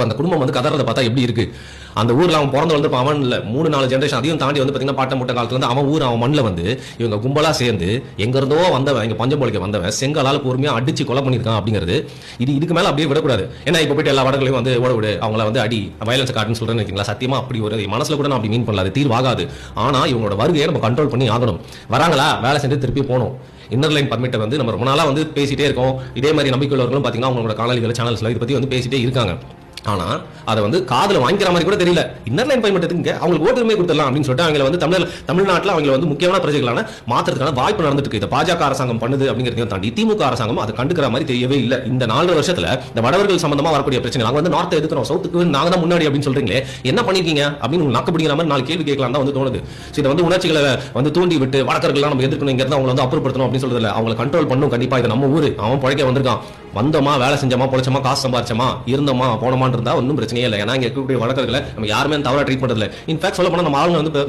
இப்போ அந்த குடும்பம் வந்து கதறதை பார்த்தா எப்படி இருக்கு? அந்த ஊரில் அவன் பிறந்து வந்து அவன் இல்லை மூணு நாலு ஜென்ரேஷன் அதையும் தாண்டி வந்து பார்த்தீங்கன்னா பாட்டம் முட்டை காலத்துலேருந்து அவன் ஊர் அவன் மண்ணில் வந்து இவங்க கும்பலாக சேர்ந்து எங்கேருந்தோ வந்தவன் இங்கே பஞ்சம்போலிக்க வந்தவன் செங்கலால் பொறுமையாக அடிச்சு கொலை பண்ணிருக்கான் அப்படிங்கிறது இது இதுக்கு மேலே அப்படியே விடக்கூடாது. ஏன்னா இப்போ போயிட்டு எல்லா வடங்களையும் வந்து ஓட விடு அவங்கள வந்து அடி வயலன்ஸ் காட்டுன்னு சொல்கிறேன்னு இருக்கீங்களா சத்தியமா அப்படி ஒரு மனசில் கூட நான் அப்படி மீன் பண்ணல அது தீர்வாகாது. ஆனால் இவங்களோட வருகையை நம்ம கண்ட்ரோல் பண்ணி ஆகணும். வராங்களா? வேலை செஞ்சு திருப்பி போகணும். இன்னர் லைன் பர்மிட்டை வந்து நம்ம ரொம்ப நாளாக வந்து பேசிகிட்டே இருக்கோம். இதே மாதிரி நம்பிக்கையுள்ளவர்களும் பார்த்தீங்கன்னா அவங்களோட காணொலிகள் சேனல்ஸில் இதை பற்றி வந்து பேசிகிட்டே இருக்காங்க. ஆனா அதை வந்து காதில் வாங்கிக்கிற மாதிரி கூட தெரியல. இன்னர் லைன் பர்மிட் எதுங்க அவங்களுக்கு ஓட்டுரிமை கொடுத்துடலாம் அப்படின்னு சொல்லிட்டு அவங்களை வந்து தமிழ் தமிழ்நாட்டில் அவங்களை வந்து முக்கியமான பிரச்சனைகளான மாத்துறதுக்கான வாய்ப்பு நடந்துட்டு இருக்கு. இந்த பாஜக அரசாங்கம் பண்ணுது அப்படிங்கிறதையும் தாண்டி திமுக அரசாங்கம் அதை கண்டுக்கிற மாதிரி தெரியவே இல்லை. இந்த நாலு வருஷத்துல இந்த வடவர்கள் சம்பந்தமா வரக்கூடிய பிரச்சனை நாங்க வந்து நார்த்தை எதுக்குறோம்? சவுத்துக்கு நாங்க தான் முன்னாடி அப்படின்னு சொல்றீங்களே என்ன பண்ணிருக்கீங்க? அப்படின்னு உங்களுக்கு நாக்கு பிடிக்கிற மாதிரி நாலு கேள்வி கேட்கலாம் தான் வந்து தோணுது. இதை வந்து உணர்ச்சிகளை வந்து தூண்டி விட்டு வடக்கர்கள்லாம் நம்ம எதிர்க்கணும் இங்க இருந்து அவங்களை வந்து அப்புறப்படுத்தணும் அப்படின்னு சொல்றது அவங்களை கண்ட்ரோல் பண்ணும் கண்டிப்பா. இது நம்ம ஊர். அவன் பழைக்க வந்திருக்கான். வந்தோமா வேலை செஞ்சோமா பொழைச்சோமா காசு சம்பாரிச்சோமா இருந்தோமா போனோமான்னு இருந்தா ஒன்றும் பிரச்சனையே இல்லை. ஏன்னா இங்க இருக்கக்கூடிய வழக்கர்களை நம்ம யாருமே தவறா ட்ரீட் பண்றது இல்லை இன்ஃபேக்ட் சொல்ல போனா நம்ம ஆளுங்க வந்து